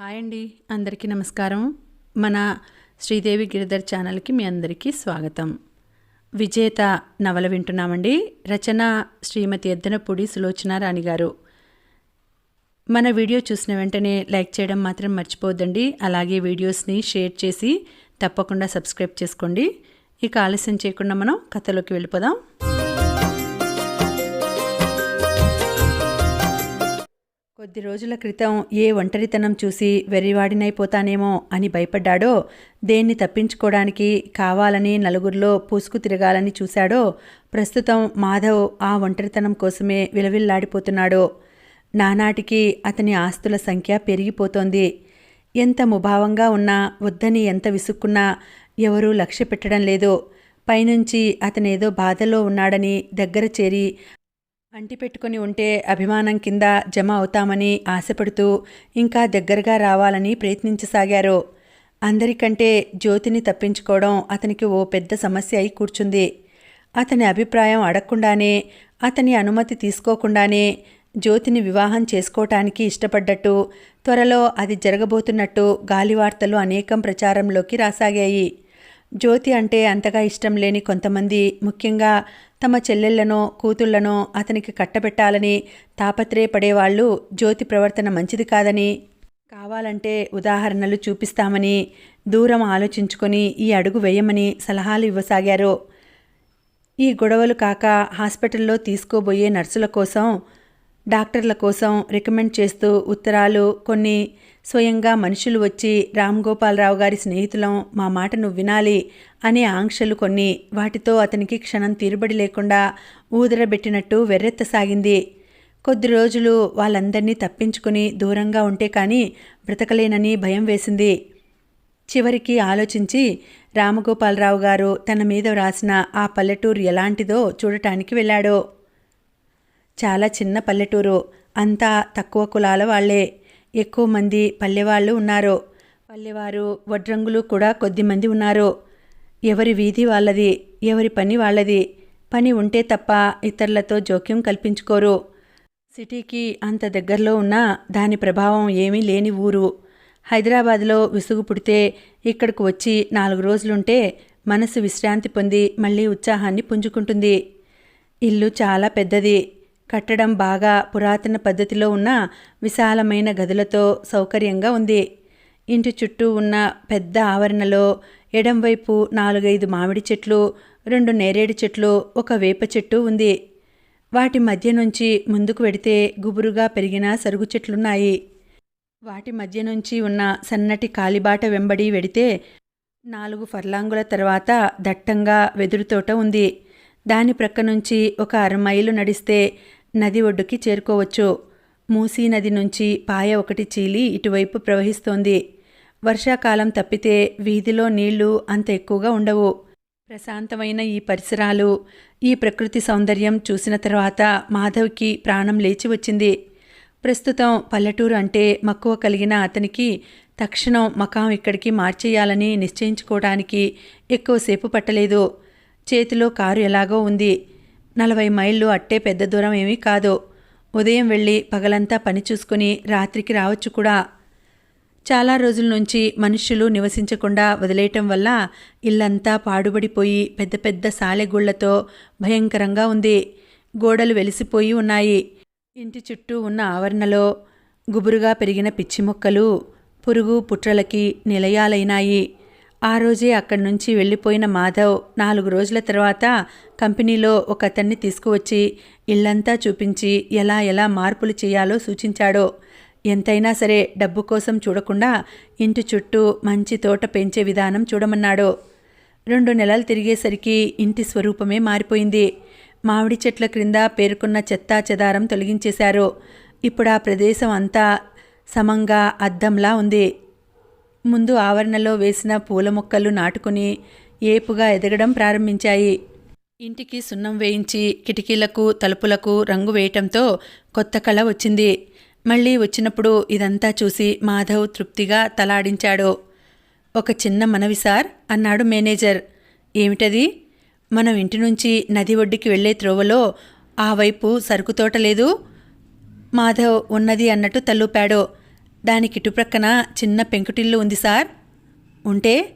Hi అండి అందరికీ నమస్కారం. మన శ్రీదేవి గిరిధర్ ఛానల్కి మీ అందరికీ స్వాగతం. విజేత నవల వింటున్నామండి. రచన శ్రీమతి ఎద్దనపూడి సులోచన రాణి గారు. మన వీడియో చూసిన వెంటనే లైక్ చేయడం మాత్రం మర్చిపోద్దండి అలాగే వీడియోస్ని షేర్ చేసి తప్పకుండా సబ్స్క్రైబ్ చేసుకోండి. ఇక ఆలస్యం చేయకుండా మనం కథలోకి వెళ్ళిపోదాం. కొద్ది రోజుల క్రితం ఏ ఒంటరితనం చూసి వెర్రివాడినైపోతానేమో అని భయపడ్డాడో దేన్ని తప్పించుకోవడానికి కావాలని నలుగురిలో పూసుకు తిరగాలని చూశాడో ప్రస్తుతం మాధవ్ ఆ ఒంటరితనం కోసమే విలవిల్లాడిపోతున్నాడో. నానాటికి అతని ఆస్తుల సంఖ్య పెరిగిపోతోంది. ఎంత ముభావంగా ఉన్నా వద్దని ఎంత విసుక్కున్నా ఎవరూ లక్ష్య పెట్టడం లేదు. పైనుంచి అతనేదో బాధలో ఉన్నాడని దగ్గర చేరి అంటిపెట్టుకుని ఉంటే అభిమానం కింద జమ అవుతామని ఆశపడుతూ ఇంకా దగ్గరగా రావాలని ప్రయత్నించసాగారు. అందరికంటే జ్యోతిని తప్పించుకోవడం అతనికి ఓ పెద్ద సమస్య అయి కూర్చుంది. అతని అభిప్రాయం అడగకుండానే అతని అనుమతి తీసుకోకుండానే జ్యోతిని వివాహం చేసుకోవటానికి ఇష్టపడ్డట్టు త్వరలో అది జరగబోతున్నట్టు గాలివార్తలు అనేకం ప్రచారంలోకి రాసాగాయి. జ్యోతి అంటే అంతగా ఇష్టం లేని కొంతమంది ముఖ్యంగా తమ చెల్లెళ్ళనో కూతుళ్ళనో అతనికి కట్టబెట్టాలని తాపత్రయపడేవాళ్ళు జ్యోతి ప్రవర్తన మంచిది కాదని కావాలంటే ఉదాహరణలు చూపిస్తామని దూరం ఆలోచించుకొని ఈ అడుగు వేయమని సలహాలు ఇవ్వసాగారు. ఈ గొడవలు కాక హాస్పిటల్లో తీసుకోబోయే నర్సుల కోసం డాక్టర్ల కోసం రికమెండ్ చేస్తూ ఉత్తరాలు కొన్ని స్వయంగా మనుషులు వచ్చి రామ్ గోపాలరావు గారి స్నేహితులం మా మాట నువ్వు వినాలి అనే ఆంక్షలు కొన్ని వాటితో అతనికి క్షణం తీరుబడి లేకుండా ఊదరబెట్టినట్టు వెర్రెత్తసాగింది కొద్ది రోజులు వాళ్ళందరినీ తప్పించుకుని దూరంగా ఉంటే కానీ బ్రతకలేనని భయం వేసింది. చివరికి ఆలోచించి రామగోపాలరావు గారు తన మీద వ్రాసిన ఆ పల్లెటూరు ఎలాంటిదో చూడటానికి వెళ్ళాడు. చాలా చిన్న పల్లెటూరు. అంతా తక్కువ కులాల వాళ్ళే ఎక్కువ మంది పల్లెవాళ్ళు ఉన్నారు. పల్లెవారు వడ్రంగులు కూడా కొద్దిమంది ఉన్నారు. ఎవరి వీధి వాళ్ళది ఎవరి పని వాళ్ళది. పని ఉంటే తప్ప ఇతరులతో జోక్యం కల్పించుకోరు. సిటీకి అంత దగ్గరలో ఉన్నా దాని ప్రభావం ఏమీ లేని ఊరు. హైదరాబాద్లో విసుగు పుడితే ఇక్కడికి వచ్చి నాలుగు రోజులుంటే మనసు విశ్రాంతి పొంది మళ్ళీ ఉత్సాహాన్ని పుంజుకుంటుంది. ఇల్లు చాలా పెద్దది. కట్టడం బాగా పురాతన పద్ధతిలో ఉన్న విశాలమైన గదులతో సౌకర్యంగా ఉంది. ఇంటి చుట్టూ ఉన్న పెద్ద ఆవరణలో ఎడంవైపు నాలుగైదు మామిడి చెట్లు రెండు నేరేడు చెట్లు ఒక వేప చెట్టు ఉంది. వాటి మధ్య నుంచి ముందుకు వెడితే గుబురుగా పెరిగిన సరుగు చెట్లున్నాయి. వాటి మధ్య నుంచి ఉన్న సన్నటి కాలిబాట వెంబడి వెడితే నాలుగు ఫర్లాంగుల తర్వాత దట్టంగా వెదురుతోట ఉంది. దాని ప్రక్క నుంచి ఒక అరమైలు నడిస్తే నది ఒడ్డుకి చేరుకోవచ్చు. మూసీ నది నుంచి పాయ ఒకటి చీలి ఇటువైపు ప్రవహిస్తోంది. వర్షాకాలం తప్పితే వీధిలో నీళ్ళు అంత ఎక్కువగా ఉండవు. ప్రశాంతమైన ఈ పరిసరాలు ఈ ప్రకృతి సౌందర్యం చూసిన తర్వాత మాధవ్కి ప్రాణం లేచి వచ్చింది. ప్రస్తుతం పల్లెటూరు అంటే మక్కువ కలిగిన అతనికి తక్షణం మకాం ఇక్కడికి మార్చేయాలని నిశ్చయించుకోవడానికి ఎక్కువసేపు పట్టలేదు. చేతిలో కారు ఎలాగో ఉంది. నలభై మైళ్ళు అట్టే పెద్ద దూరం ఏమీ కాదు. ఉదయం వెళ్ళి పగలంతా పని చూసుకుని రాత్రికి రావచ్చు కూడా. చాలా రోజుల నుంచి మనుష్యులు నివసించకుండా వదిలేయటం వల్ల ఇల్లంతా పాడుబడిపోయి పెద్ద పెద్ద సాలెగుళ్ళతో భయంకరంగా ఉంది. గోడలు వెలిసిపోయి ఉన్నాయి. ఇంటి చుట్టూ ఉన్న ఆవరణలో గుబురుగా పెరిగిన పిచ్చి మొక్కలు పురుగు పుట్రలకి నిలయాలైనాయి. ఆ రోజే అక్కడి నుంచి వెళ్ళిపోయిన మాధవ్ నాలుగు రోజుల తర్వాత కంపెనీలో ఒక అతన్ని తీసుకువచ్చి ఇల్లంతా చూపించి ఎలా ఎలా మార్పులు చేయాలో సూచించాడో. ఎంతైనా సరే డబ్బు కోసం చూడకుండా ఇంటి చుట్టూ మంచి తోట పెంచే విధానం చూడమన్నాడు. రెండు నెలలు తిరిగేసరికి ఇంటి స్వరూపమే మారిపోయింది. మామిడి చెట్ల క్రింద పేర్కొన్న చెత్తా చెదారం తొలగించేశారు. ఇప్పుడు ఆ ప్రదేశం అంతా సమంగా అద్దంలా ఉంది. ముందు ఆవరణలో వేసిన పూల మొక్కలు నాటుకుని ఏపుగా ఎదగడం ప్రారంభించాయి. ఇంటికి సున్నం వేయించి కిటికీలకు తలుపులకు రంగు వేయటంతో కొత్త కళ వచ్చింది. మళ్ళీ వచ్చినప్పుడు ఇదంతా చూసి మాధవ్ తృప్తిగా తలాడించాడు. ఒక చిన్న మనవి సార్ అన్నాడు మేనేజర్. ఏమిటది? మనం ఇంటి నుంచి నది ఒడ్డుకి వెళ్ళే త్రోవలో ఆ వైపు సరుకు తోట లేదు? మాధవ్ ఉన్నది అన్నట్టు తల్లుపాడు దానికి ఇటుప్రక్కన చిన్న పెంకుటిల్లు ఉంది సార్. ఉంటే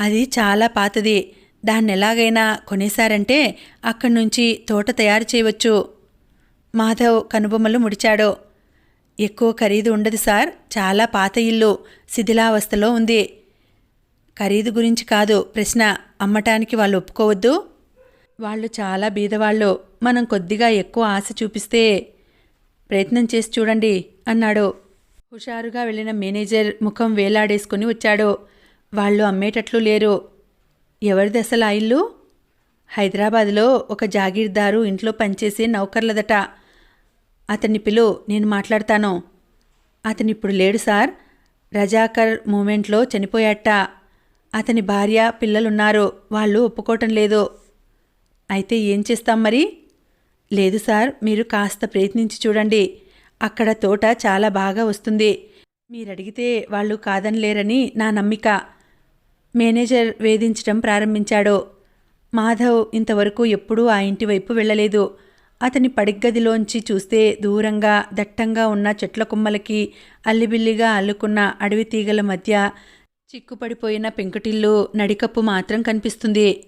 అది చాలా పాతది. దాన్ని ఎలాగైనా కొనేశారంటే అక్కడి నుంచి తోట తయారు చేయవచ్చు. మాధవ్ కనుబొమ్మలు ముడిచాడు. ఎక్కువ ఖరీదు ఉండదు సార్. చాలా పాత ఇల్లు. శిథిలావస్థలో ఉంది. ఖరీదు గురించి కాదు. ప్రశ్న అమ్మటానికి వాళ్ళు ఒప్పుకోవద్దు. వాళ్ళు చాలా బీదవాళ్ళు. మనం కొద్దిగా ఎక్కువ ఆశ చూపిస్తే ప్రయత్నం చేసి చూడండి అన్నాడు. హుషారుగా వెళ్ళిన మేనేజర్ ముఖం వేలాడేసుకుని వచ్చాడు. వాళ్ళు అమ్మేటట్లు లేరు. ఎవరిది అసలు ఆ ఇల్లు? హైదరాబాద్లో ఒక జాగీర్దారు ఇంట్లో పనిచేసే నౌకర్లదట. అతన్ని పిలు నేను మాట్లాడతాను. అతనిప్పుడు లేడు సార్. రజాకర్ మూమెంట్లో చనిపోయాట. అతని భార్య పిల్లలున్నారు. వాళ్ళు ఒప్పుకోవటం లేదు. అయితే ఏం చేస్తాం మరి? లేదు సార్ మీరు కాస్త ప్రయత్నించి చూడండి. అక్కడ తోట చాలా బాగా వస్తుంది. మీరడిగితే వాళ్ళు కాదనలేరని నా నమ్మిక. మేనేజర్ వేధించటం ప్రారంభించాడు. మాధవ్ ఇంతవరకు ఎప్పుడూ ఆ ఇంటి వైపు వెళ్ళలేదు. అతని పడిగ్గదిలోంచి చూస్తే దూరంగా దట్టంగా ఉన్న చెట్ల కొమ్మలకి అల్లిబిల్లిగా అల్లుకున్న అడవి తీగల మధ్య చిక్కుపడిపోయిన పెంకుటిల్లు నడికప్పు మాత్రం కనిపిస్తుంది.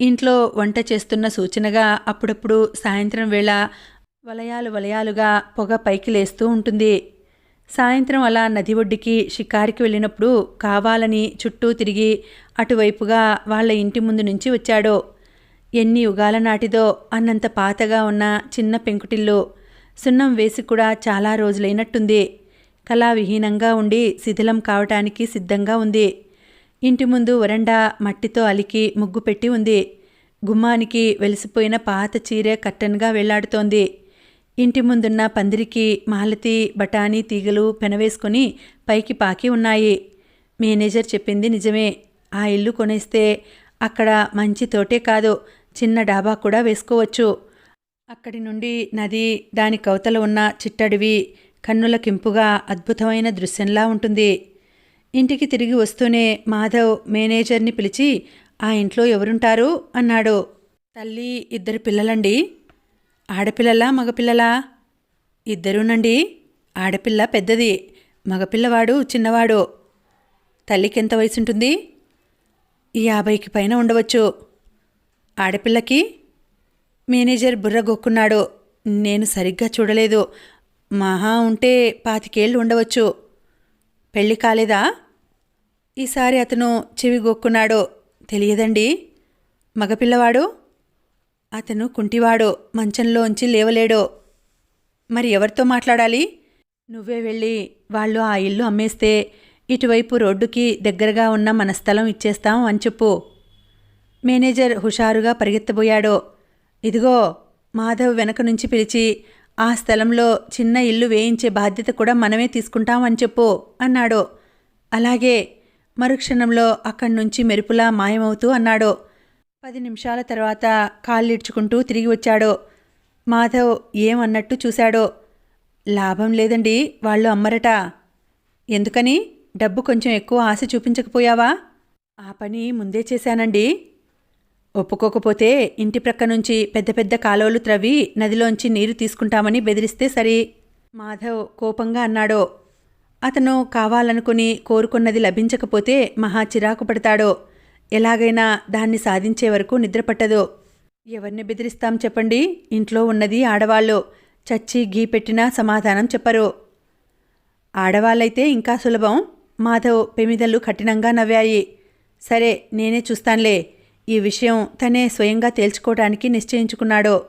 ఇంట్లో వంట చేస్తున్న సూచనగా అప్పుడప్పుడు సాయంత్రం వేళ వలయాలు వలయాలుగా పొగ పైకి లేస్తూ ఉంటుంది. సాయంత్రం అలా నది ఒడ్డుకి షికారికి వెళ్ళినప్పుడు కావాలని చుట్టూ తిరిగి అటువైపుగా వాళ్ళ ఇంటి ముందు నుంచి వచ్చాడు. ఎన్ని యుగాల నాటిదో అన్నంత పాతగా ఉన్న చిన్న పెంకుటిల్లు సున్నం వేసి కూడా చాలా రోజులైనట్టుంది. కళావిహీనంగా ఉండి శిథిలం కావటానికి సిద్ధంగా ఉంది. ఇంటి ముందు వరండా మట్టితో అలికి ముగ్గు పెట్టి ఉంది. గుమ్మానికి వెలిసిపోయిన పాత చీరే కట్టెన్గా వెళ్ళాడుతోంది. ఇంటి ముందున్న పందిరికి మాలతి బఠానీ తీగలు పెనవేసుకుని పైకి పాకి ఉన్నాయి. మేనేజర్ చెప్పింది నిజమే. ఆ ఇల్లు కొనేస్తే అక్కడ మంచి తోటే కాదు. చిన్న డాబా కూడా వేసుకోవచ్చు. అక్కడి నుండి నది దాని కవతల ఉన్న చిట్టడివి కన్నుల కింపుగా అద్భుతమైన దృశ్యంలా ఉంటుంది. ఇంటికి తిరిగి వస్తూనే మాధవ్ మేనేజర్ని పిలిచి ఆ ఇంట్లో ఎవరుంటారు? అన్నాడు. తల్లి ఇద్దరు పిల్లలండి. ఆడపిల్లలా మగపిల్లలా? ఇద్దరూనండి. ఆడపిల్ల పెద్దది మగపిల్లవాడు చిన్నవాడు. తల్లికి ఎంత వయసు ఉంటుంది యాభైకి పైన ఉండవచ్చు. ఆడపిల్లకి మేనేజర్ బుర్ర గొక్కున్నాడు. నేను సరిగ్గా చూడలేదు. మహా ఉంటే పాతికేళ్ళు ఉండవచ్చు. పెళ్ళి కాలేదా? ఈసారి అతను చెవి గొక్కున్నాడు. తెలియదండి. మగపిల్లవాడు? అతను కుంటివాడు మంచంలోంచి లేవలేడో. మరి ఎవరితో మాట్లాడాలి? నువ్వే వెళ్ళి వాళ్ళు ఆ ఇల్లు అమ్మేస్తే ఇటువైపు రోడ్డుకి దగ్గరగా ఉన్న మన స్థలం ఇచ్చేస్తాం అని చెప్పు. మేనేజర్ హుషారుగా పరిగెత్తబోయాడో. ఇదిగో మాధవ్ వెనక నుంచి పిలిచి ఆ స్థలంలో చిన్న ఇల్లు వేయించే బాధ్యత కూడా మనమే తీసుకుంటాం అని చెప్పు అన్నాడు. అలాగే మరుక్షణంలో అక్కడి నుంచి మెరుపులా మాయమవుతూ అన్నాడు. పది నిమిషాల తర్వాత కాళ్ళిడ్చుకుంటూ తిరిగి వచ్చాడు. మాధవ్ ఏమన్నట్టు చూశాడో. లాభం లేదండి వాళ్ళు అమ్మరట. ఎందుకని? డబ్బు కొంచెం ఎక్కువ ఆశ చూపించకపోయావా? ఆ పని ముందే చేశానండి. ఒప్పుకోకపోతే ఇంటి ప్రక్క నుంచి పెద్ద పెద్ద కాలువలు త్రవ్వి నదిలోంచి నీరు తీసుకుంటామని బెదిరిస్తే సరి. మాధవ్ కోపంగా అన్నాడు. అతను కావాలనుకుని కోరుకున్నది లభించకపోతే మహా చిరాకు పడతాడో. ఎలాగైనా దాన్ని సాధించే వరకు నిద్రపట్టదు ఎవరిని బెదిరిస్తాం చెప్పండి? ఇంట్లో ఉన్నది ఆడవాళ్ళు. చచ్చి గీ పెట్టినా సమాధానం చెప్పరు. ఆడవాళ్ళైతే ఇంకా సులభం. మాధవ్ పెమిదలు కఠినంగా నవ్వాయి. సరే నేనే చూస్తాన్లే. ఈ విషయం తనే స్వయంగా తేల్చుకోవడానికి నిశ్చయించుకున్నాడు.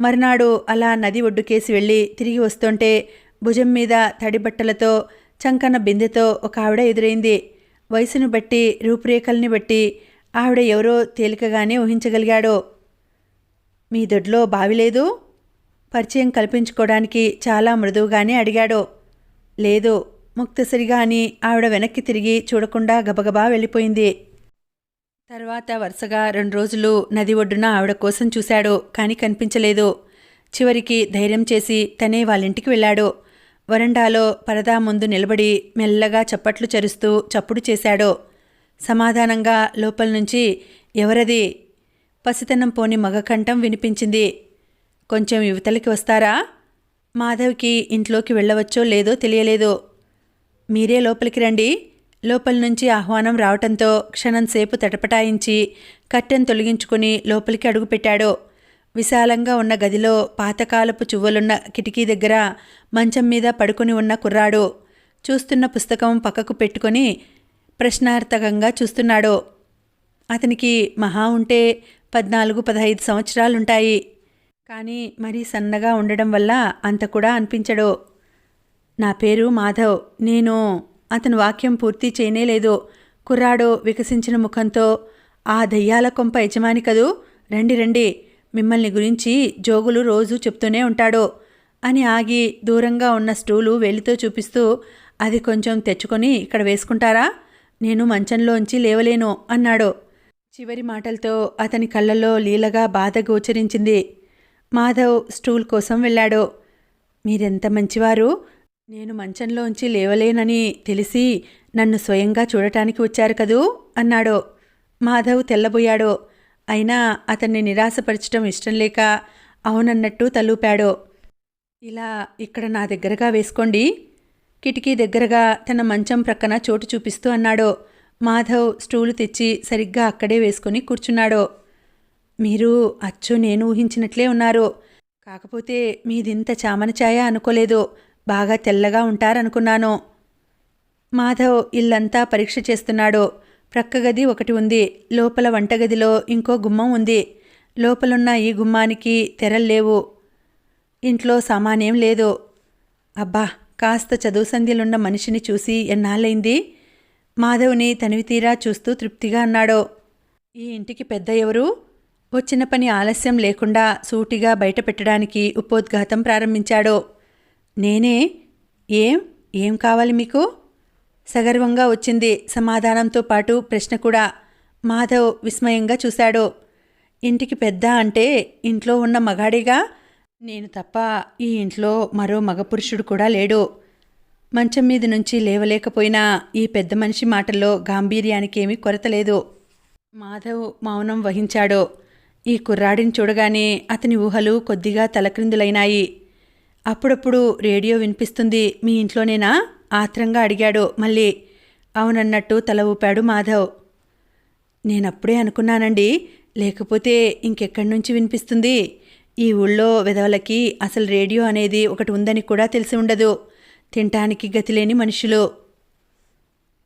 మర్నాడు అలా నది ఒడ్డుకేసి వెళ్ళి తిరిగి వస్తుంటే భుజం మీద తడి బట్టలతో చంకన బిందెతో ఒక ఆవిడ ఎదురైంది. వయసును బట్టి రూపురేఖల్ని బట్టి ఆవిడ ఎవరో తేలికగానే ఊహించగలిగాడో. మీ దొడ్లో బావి లేదు? పరిచయం కల్పించుకోవడానికి చాలా మృదువుగానే అడిగాడు. లేదు ముక్తసరిగా అని ఆవిడ వెనక్కి తిరిగి చూడకుండా గబగబా వెళ్ళిపోయింది. తర్వాత వరుసగా రెండు రోజులు నది ఒడ్డున ఆవిడ కోసం చూశాడు కానీ కనిపించలేదు. చివరికి ధైర్యం చేసి తనే వాళ్ళింటికి వెళ్ళాడు. వరండాలో పరదా ముందు నిలబడి మెల్లగా చప్పట్లు చరుస్తూ చప్పుడు చేశాడో. సమాధానంగా లోపల నుంచి ఎవరది? పసితనం పోని మగకంఠం వినిపించింది. కొంచెం యువతలకి వస్తారా? మాధవ్కి ఇంట్లోకి వెళ్ళవచ్చో లేదో తెలియలేదు. మీరే లోపలికి రండి. లోపల నుంచి ఆహ్వానం రావటంతో క్షణంసేపు తటపటాయించి కట్టెను తొలగించుకుని లోపలికి అడుగుపెట్టాడు. విశాలంగా ఉన్న గదిలో పాతకాలపు చువ్వలున్న కిటికీ దగ్గర మంచం మీద పడుకుని ఉన్న కుర్రాడు చూస్తున్న పుస్తకం పక్కకు పెట్టుకొని ప్రశ్నార్థకంగా చూస్తున్నాడు. అతనికి మహా ఉంటే పద్నాలుగు పదహైదు సంవత్సరాలుంటాయి. కానీ మరీ సన్నగా ఉండడం వల్ల అంత కూడా అనిపించడు. నా పేరు మాధవ్. నేను అతను వాక్యం పూర్తి చేయనేలేదు కుర్రాడు వికసించిన ముఖంతో ఆ దయ్యాల కొంప యజమాని కదూ? రండి రండి. మిమ్మల్ని గురించి జోగులు రోజు చెప్తూనే ఉంటాడు అని ఆగి దూరంగా ఉన్న స్టూలు వేలితో చూపిస్తూ అది కొంచెం తెచ్చుకొని ఇక్కడ వేసుకుంటారా? నేను మంచంలోంచి లేవలేను అన్నాడు. చివరి మాటలతో అతని కళ్ళల్లో లీలగా బాధ గోచరించింది. మాధవ్ స్టూల్ కోసం వెళ్ళాడు. మీరెంత మంచివారు? నేను మంచంలోంచి లేవలేనని తెలిసి నన్ను స్వయంగా చూడటానికి వచ్చారు కదూ? అన్నాడు. మాధవ్ తెల్లబోయాడు. అయినా అతన్ని నిరాశపరచడం ఇష్టం లేక అవునన్నట్టు తలూపాడో. ఇలా ఇక్కడ నా దగ్గరగా వేసుకోండి. కిటికీ దగ్గరగా తన మంచం ప్రక్కన చోటు చూపిస్తూ అన్నాడో. మాధవ్ స్టూలు తెచ్చి సరిగ్గా అక్కడే వేసుకుని కూర్చున్నాడో. మీరు అచ్చు నేను ఊహించినట్లే ఉన్నారు. కాకపోతే మీదింత చామన ఛాయ అనుకోలేదు. బాగా తెల్లగా ఉంటారనుకున్నాను. మాధవ్ ఇల్లంతా పరీక్ష చేస్తున్నాడు. ప్రక్క గది ఒకటి ఉంది. లోపల వంటగదిలో ఇంకో గుమ్మం ఉంది. లోపలున్న ఈ గుమ్మానికి తెరల్లేవు ఇంట్లో సామాన్యం లేదు. అబ్బా కాస్త చదువు సంధ్యలున్న మనిషిని చూసి ఎన్నాళ్ళైంది మాధవ్ని తనివితీరా చూస్తూ తృప్తిగా అన్నాడో. ఈ ఇంటికి పెద్ద ఎవరు? వచ్చిన పని ఆలస్యం లేకుండా సూటిగా బయట పెట్టడానికి ఉపోద్ఘాతం ప్రారంభించాడో. నేనే? ఏం? ఏం కావాలి మీకు? సగర్వంగా వచ్చింది. సమాధానంతో పాటు ప్రశ్న కూడా మాధవ్ విస్మయంగా చూశాడు. ఇంటికి పెద్ద అంటే ఇంట్లో ఉన్న మగాడిగా? నేను తప్ప ఈ ఇంట్లో మరో మగపురుషుడు కూడా లేడు. మంచం మీద నుంచి లేవలేకపోయినా ఈ పెద్ద మనిషి మాటల్లో గాంభీర్యానికి ఏమీ కొరత లేదు. మాధవ్ మౌనం వహించాడు. ఈ కుర్రాడిని చూడగానే అతని ఊహలు కొద్దిగా తలక్రిందులైనాయి. అప్పుడప్పుడు రేడియో వినిపిస్తుంది. మీ ఇంట్లోనేనా? ఆత్రంగా అడిగాడు. మళ్ళీ అవునన్నట్టు తల ఊపాడు మాధవ్. నేనప్పుడే అనుకున్నానండి లేకపోతే ఇంకెక్కడి నుంచి వినిపిస్తుంది? ఈ ఊళ్ళో విధవలకి అసలు రేడియో అనేది ఒకటి ఉందని కూడా తెలిసి ఉండదు. తినటానికి గతిలేని మనుషులు.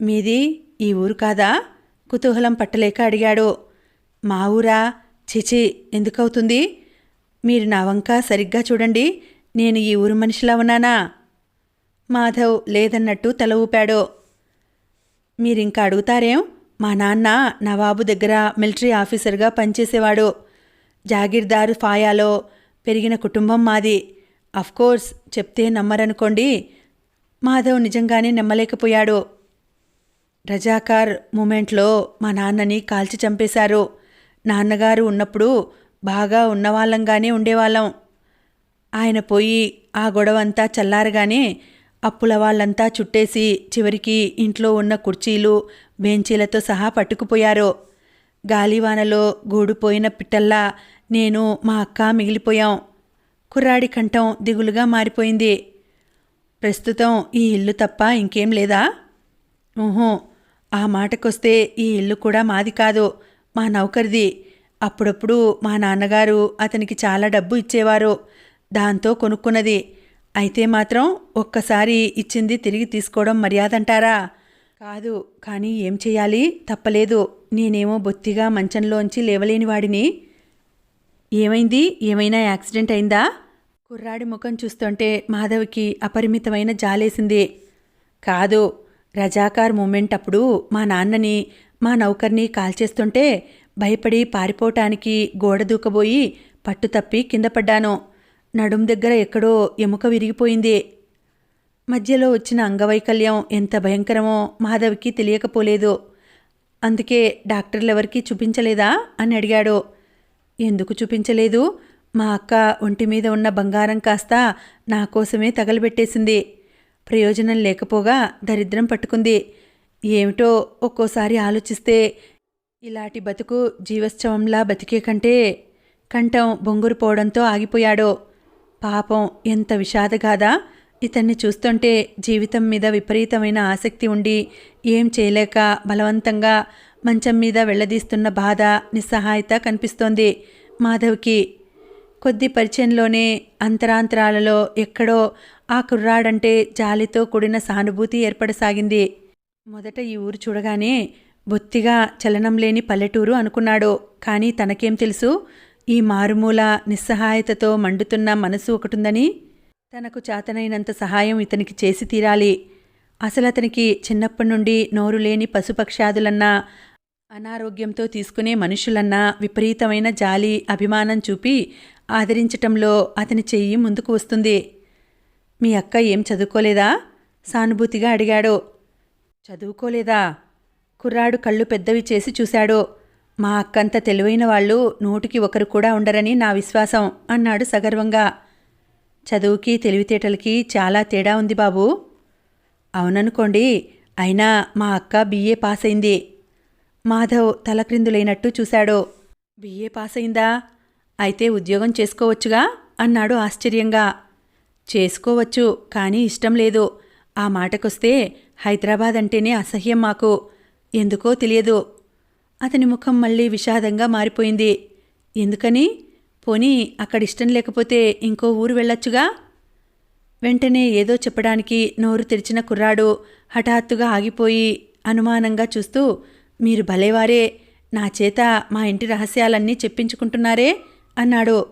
మీది ఈ ఊరు కాదా? కుతూహలం పట్టలేక అడిగాడు. మా ఊరా? చిచి ఎందుకవుతుంది? మీరు నా వంక సరిగ్గా చూడండి. నేను ఈ ఊరు మనిషిలా ఉన్నానా? మాధవ్ లేదన్నట్టు తల ఊపాడు. మీరింకా అడుగుతారేం? మా నాన్న నవాబు దగ్గర మిలిటరీ ఆఫీసర్గా పనిచేసేవాడు. జాగీర్దారు ఫాయాలో పెరిగిన కుటుంబం మాది. అఫ్కోర్స్ చెప్తే నమ్మరనుకోండి. మాధవ్ నిజంగానే నమ్మలేకపోయాడు. రజాకార్ మూమెంట్లో మా నాన్నని కాల్చి చంపేశారు. నాన్నగారు ఉన్నప్పుడు బాగా ఉన్నవాళ్ళంగానే ఉండేవాళ్ళం. ఆయన పోయి ఆ గొడవంతా చల్లారగానే అప్పుల వాళ్ళంతా చుట్టేసి చివరికి ఇంట్లో ఉన్న కుర్చీలు బెంచీలతో సహా పట్టుకుపోయారు. గాలివానలో గూడుపోయిన పిట్టల్లా నేను మా అక్క మిగిలిపోయాం. కుర్రాడి కంఠం దిగులుగా మారిపోయింది. ప్రస్తుతం ఈ ఇల్లు తప్ప ఇంకేం లేదా? ఊహో ఆ మాటకొస్తే ఈ ఇల్లు కూడా మాది కాదు మా నౌకరిది. అప్పుడప్పుడు మా నాన్నగారు అతనికి చాలా డబ్బు ఇచ్చేవారు. దాంతో కొనుక్కున్నది. అయితే మాత్రం ఒక్కసారి ఇచ్చింది తిరిగి తీసుకోవడం మర్యాదంటారా? కాదు కానీ ఏం చేయాలి? తప్పలేదు. నేనేమో బొత్తిగా మంచంలోంచి లేవలేని వాడిని. ఏమైంది? ఏమైనా యాక్సిడెంట్ అయిందా? కుర్రాడి ముఖం చూస్తుంటే మాధవ్కి అపరిమితమైన జాలేసింది. కాదు రజాకార్ మూమెంట్ అప్పుడు మా నాన్నని మా నౌకర్ని కాల్చేస్తుంటే భయపడి పారిపోవటానికి గోడ దూకబోయి పట్టు తప్పి కింద పడ్డాను. నడుం దగ్గర ఎక్కడో ఎముక విరిగిపోయింది. మధ్యలో వచ్చిన అంగవైకల్యం ఎంత భయంకరమో మాధవ్కి తెలియకపోలేదు. అందుకే డాక్టర్లెవరికీ చూపించలేదా అని అడిగాడు. ఎందుకు చూపించలేదు? మా అక్క ఒంటి మీద ఉన్న బంగారం కాస్త నా కోసమే తగలబెట్టేసింది. ప్రయోజనం లేకపోగా దరిద్రం పట్టుకుంది. ఏమిటో ఒక్కోసారి ఆలోచిస్తే ఇలాంటి బతుకు జీవోత్సవంలా బతికే కంటే కంఠం బొంగురుపోవడంతో ఆగిపోయాడు. పాపం ఎంత విషాదగాదా? ఇతన్ని చూస్తుంటే జీవితం మీద విపరీతమైన ఆసక్తి ఉండి ఏం చేయలేక బలవంతంగా మంచం మీద వెళ్ళదీస్తున్న బాధ నిస్సహాయత కనిపిస్తోంది మాధవ్కి. కొద్ది పరిచయంలోనే అంతరాంతరాలలో ఎక్కడో ఆ కుర్రాడంటే జాలితో కూడిన సానుభూతి ఏర్పడసాగింది. మొదట ఈ ఊరు చూడగానే బొత్తిగా చలనం లేని పల్లెటూరు అనుకున్నాడు కానీ తనకేం తెలుసు? ఈ మారుమూల నిస్సహాయతతో మండుతున్న మనసు ఒకటుందని తనకు చేతనైనంత సహాయం ఇతనికి చేసి తీరాలి. అసలు అతనికి చిన్నప్పటి నుండి నోరు లేని పశుపక్షాదులన్నా అనారోగ్యంతో తీసుకునే మనుషులన్నా విపరీతమైన జాలి అభిమానం చూపి ఆదరించటంలో అతని చెయ్యి ముందుకు వస్తుంది. మీ అక్క ఏం చదువుకోలేదా? సానుభూతిగా అడిగాడు. చదువుకోలేదా? కుర్రాడు కళ్ళు పెద్దవి చేసి చూశాడు. మా అక్కంత తెలివైన వాళ్ళు నూటికి ఒకరు కూడా ఉండరని నా విశ్వాసం అన్నాడు సగర్వంగా. చదువుకి తెలివితేటలకి చాలా తేడా ఉంది బాబు. అవుననుకోండి అయినా మా అక్క బీఏ పాస్ అయింది మాధవ్ తలక్రిందులైనట్టు చూశాడు. బీఏ పాస్ అయిందా అయితే ఉద్యోగం చేసుకోవచ్చుగా? అన్నాడు ఆశ్చర్యంగా. చేసుకోవచ్చు కానీ ఇష్టం లేదు. ఆ మాటకొస్తే హైదరాబాద్ అంటేనే అసహ్యం మాకు. ఎందుకో తెలియదు. అతని ముఖం మళ్ళీ విషాదంగా మారిపోయింది. ఎందుకని? పోనీ అక్కడ ఇష్టం లేకపోతే ఇంకో ఊరు వెళ్ళొచ్చుగా? వెంటనే ఏదో చెప్పడానికి నోరు తెరిచిన కుర్రాడు హఠాత్తుగా ఆగిపోయి అనుమానంగా చూస్తూ మీరు భలేవారే నా చేత మా ఇంటి రహస్యాలన్నీ చెప్పించుకుంటున్నారే? అన్నాడు.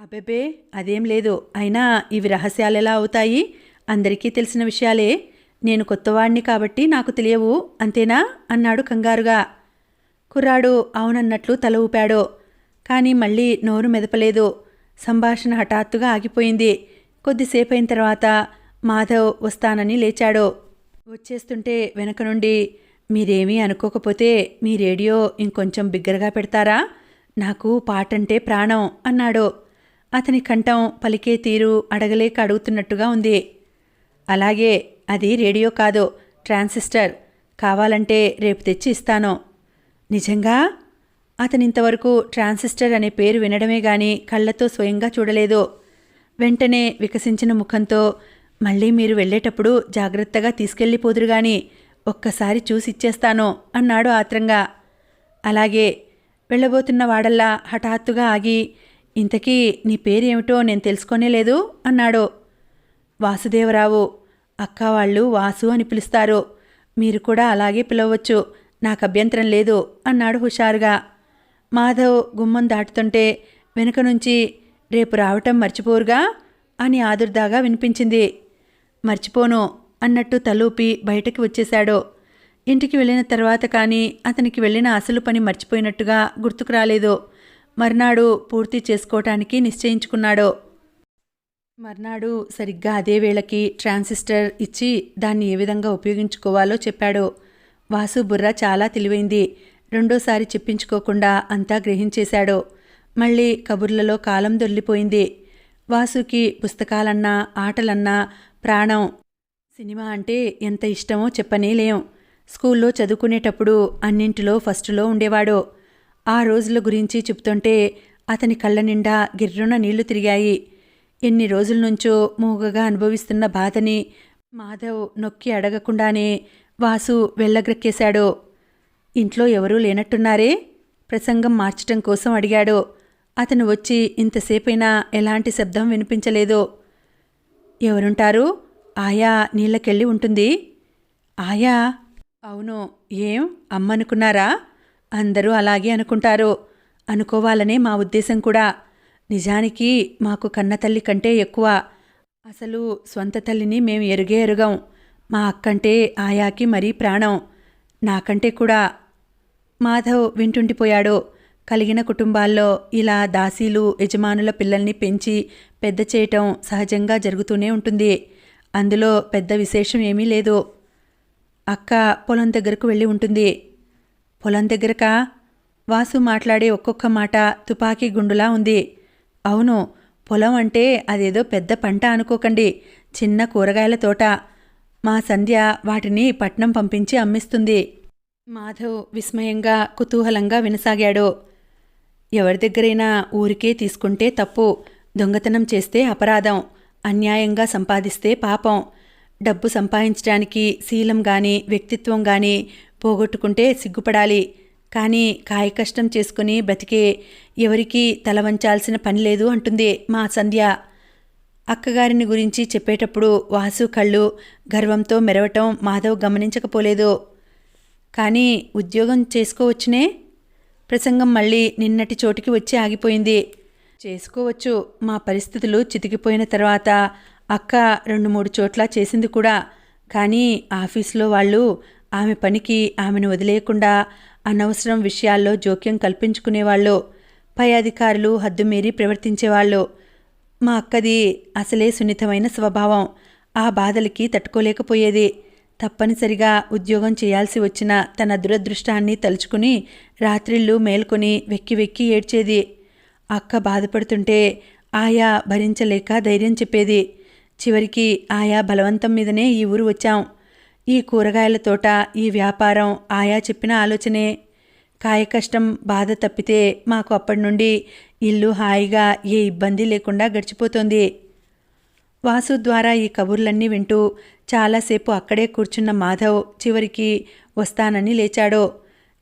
అబెబే అదేం లేదు. అయినా ఇవి రహస్యాలెలా అవుతాయి? అందరికీ తెలిసిన విషయాలే. నేను కొత్తవాణ్ణి కాబట్టి నాకు తెలియవు అంతేనా? అన్నాడు కంగారుగా. కుర్రాడు అవునన్నట్లు తల ఊపాడు. కానీ మళ్ళీ నోరు మెదపలేదు. సంభాషణ హఠాత్తుగా ఆగిపోయింది. కొద్దిసేపైన తర్వాత మాధవ్ వస్తానని లేచాడు. వచ్చేస్తుంటే వెనక నుండి మీరేమీ అనుకోకపోతే మీ రేడియో ఇంకొంచెం బిగ్గరగా పెడతారా? నాకు పాటంటే ప్రాణం అన్నాడు. అతని కంఠం పలికే తీరు అడగలేక అడుగుతున్నట్టుగా ఉంది. అలాగే అది రేడియో కాదు ట్రాన్సిస్టర్. కావాలంటే రేపు తెచ్చి ఇస్తాను. నిజంగా? అతనింతవరకు ట్రాన్సిస్టర్ అనే పేరు వినడమే గాని కళ్ళతో స్వయంగా చూడలేదు. వెంటనే వికసించిన ముఖంతో మళ్ళీ మీరు వెళ్ళేటప్పుడు జాగ్రత్తగా తీసుకెళ్ళిపోదురు గాని ఒక్కసారి చూసి ఇచ్చేస్తాను అన్నాడు ఆత్రంగా. అలాగే వెళ్ళబోతున్న వాడల్లా హఠాత్తుగా ఆగి ఇంతకీ నీ పేరేమిటో నేను తెలుసుకోనేలేదు అన్నాడు. వాసుదేవరావు అక్క వాళ్ళు వాసు అని పిలుస్తారు. మీరు కూడా అలాగే పిలవచ్చు నాకు అభ్యంతరం లేదు అన్నాడు హుషారుగా. మాధవ్ గుమ్మం దాటుతుంటే వెనుక నుంచి రేపు రావటం మర్చిపోరుగా? అని ఆదుర్దాగా వినిపించింది. మర్చిపోను అన్నట్టు తలూపి బయటకి వచ్చేశాడు. ఇంటికి వెళ్ళిన తర్వాత కానీ అతనికి వెళ్ళిన అసలు పని మర్చిపోయినట్టుగా గుర్తుకు రాలేదు. మర్నాడు పూర్తి చేసుకోవటానికి నిశ్చయించుకున్నాడు. మర్నాడు సరిగ్గా అదే వేళకి ట్రాన్సిస్టర్ ఇచ్చి దాన్ని ఏ విధంగా ఉపయోగించుకోవాలో చెప్పాడు. వాసు బుర్ర చాలా తెలివైంది. రెండోసారి చెప్పించుకోకుండా అంతా గ్రహించేశాడు. మళ్ళీ కబుర్లలో కాలం దొల్లిపోయింది వాసుకి పుస్తకాలన్నా ఆటలన్నా ప్రాణం. సినిమా అంటే ఎంత ఇష్టమో చెప్పనేలేం స్కూల్లో చదువుకునేటప్పుడు అన్నింటిలో ఫస్టులో ఉండేవాడు. ఆ రోజుల గురించి చెప్తుంటే అతని కళ్ళ నిండా గిర్రున నీళ్ళు తిరిగాయి. ఎన్ని రోజుల నుంచో మూగగా అనుభవిస్తున్న బాధని మాధవ్ నొక్కి అడగకుండానే వాసు వెళ్ళగ్రక్కేశాడు ఇంట్లో ఎవరూ లేనట్టున్నారే? ప్రసంగం మార్చటం కోసం అడిగాడు. అతను వచ్చి ఇంతసేపైనా ఎలాంటి శబ్దం వినిపించలేదు. ఎవరుంటారు? ఆయా నీళ్ళకెళ్ళి ఉంటుంది. ఆయా? అవును ఏం? అమ్మనుకున్నారా? అందరూ అలాగే అనుకుంటారు. అనుకోవాలనే మా ఉద్దేశం కూడా. నిజానికి మాకు కన్నతల్లి కంటే ఎక్కువ. అసలు స్వంత తల్లిని మేము ఎరుగే ఎరుగం. మా అక్కంటే ఆయాకి మరీ ప్రాణం. నాకంటే కూడా మాధవ్ వింటుండిపోయాడు. కలిగిన కుటుంబాల్లో ఇలా దాసీలు యజమానుల పిల్లల్ని పెంచి పెద్ద చేయటం సహజంగా జరుగుతూనే ఉంటుంది. అందులో పెద్ద విశేషం ఏమీ లేదు. అక్క పొలం దగ్గరకు వెళ్ళి ఉంటుంది. పొలం దగ్గరకా? వాసు మాట్లాడే ఒక్కొక్క మాట తుపాకీ గుండులా ఉంది. అవును పొలం అంటే అదేదో పెద్ద పంట అనుకోకండి. చిన్న కూరగాయల తోట. మా సంధ్య వాటిని పట్నం పంపించి అమ్మిస్తుంది. మాధవ్ విస్మయంగా కుతూహలంగా వినసాగాడు. ఎవరి దగ్గరైనా ఊరికే తీసుకుంటే తప్పు దొంగతనం చేస్తే అపరాధం అన్యాయంగా సంపాదిస్తే పాపం. డబ్బు సంపాదించడానికి శీలం గాని వ్యక్తిత్వం గాని పోగొట్టుకుంటే సిగ్గుపడాలి. కానీ కాయకష్టం చేసుకుని బ్రతికే ఎవరికీ తల వంచాల్సిన పని లేదు అంటుంది మా సంధ్య. అక్కగారిని గురించి చెప్పేటప్పుడు వాసు కళ్ళు గర్వంతో మెరవటం మాధవ్ గమనించకపోలేదు. కానీ ఉద్యోగం చేసుకోవచ్చునే? ప్రసంగం మళ్ళీ నిన్నటి చోటికి వచ్చి ఆగిపోయింది. చేసుకోవచ్చు మా పరిస్థితులు చితికిపోయిన తర్వాత అక్క రెండు మూడు చోట్ల చేసింది కూడా. కానీ ఆఫీస్లో వాళ్ళు ఆమె పనికి ఆమెను వదిలేయకుండా అనవసరం విషయాల్లో జోక్యం కల్పించుకునేవాళ్ళు. పై అధికారులు హద్దుమీరి ప్రవర్తించేవాళ్ళు. మా అక్కది అసలే సున్నితమైన స్వభావం. ఆ బాధలకి తట్టుకోలేకపోయేది. తప్పనిసరిగా ఉద్యోగం చేయాల్సి వచ్చిన తన దురదృష్టాన్ని తలుచుకుని రాత్రిళ్ళు మేల్కొని వెక్కి వెక్కి ఏడ్చేది. అక్క బాధపడుతుంటే ఆయా భరించలేక ధైర్యం చెప్పేది. చివరికి ఆయా బలవంతం మీదనే ఈ ఊరు వచ్చాం. ఈ కూరగాయల తోట ఈ వ్యాపారం ఆయా చెప్పిన ఆలోచనే. కాయకష్టం బాధ తప్పితే మాకు అప్పటి నుండి ఇల్లు హాయిగా ఏ ఇబ్బంది లేకుండా గడిచిపోతోంది. వాసు ద్వారా ఈ కబుర్లన్నీ వింటూ చాలాసేపు అక్కడే కూర్చున్న మాధవ్ చివరికి వస్తానని లేచాడు.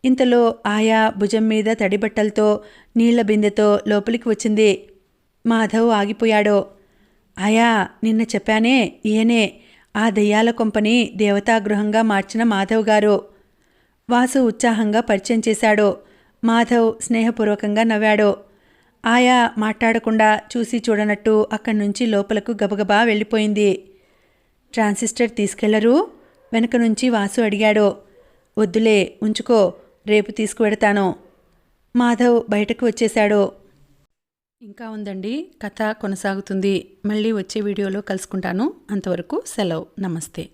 ఇంతలో ఆయా భుజం మీద తడిబట్టలతో నీళ్ళ బిందెతో లోపలికి వచ్చింది. మాధవ్ ఆగిపోయాడు. ఆయా నిన్న చెప్పానే ఈయనే. ఆ దెయ్యాల కొంపని దేవతాగృహంగా మార్చిన మాధవ్ గారు. వాసు ఉత్సాహంగా పరిచయం చేశాడు. మాధవ్ స్నేహపూర్వకంగా నవ్వాడు. ఆయా మాట్లాడకుండా చూసి చూడనట్టు అక్కడి నుంచి లోపలకు గబగబా వెళ్ళిపోయింది. ట్రాన్సిస్టర్ తీసుకెళ్ళరు? వెనక నుంచి వాసు అడిగాడు. వద్దులే ఉంచుకో రేపు తీసుకువెడతాను. మాధవ్ బయటకు వచ్చేశాడు. ఇంకా ఉందండి కథ కొనసాగుతుంది. మళ్ళీ వచ్చే వీడియోలో కలుసుకుంటాను. అంతవరకు సెలవు. నమస్తే.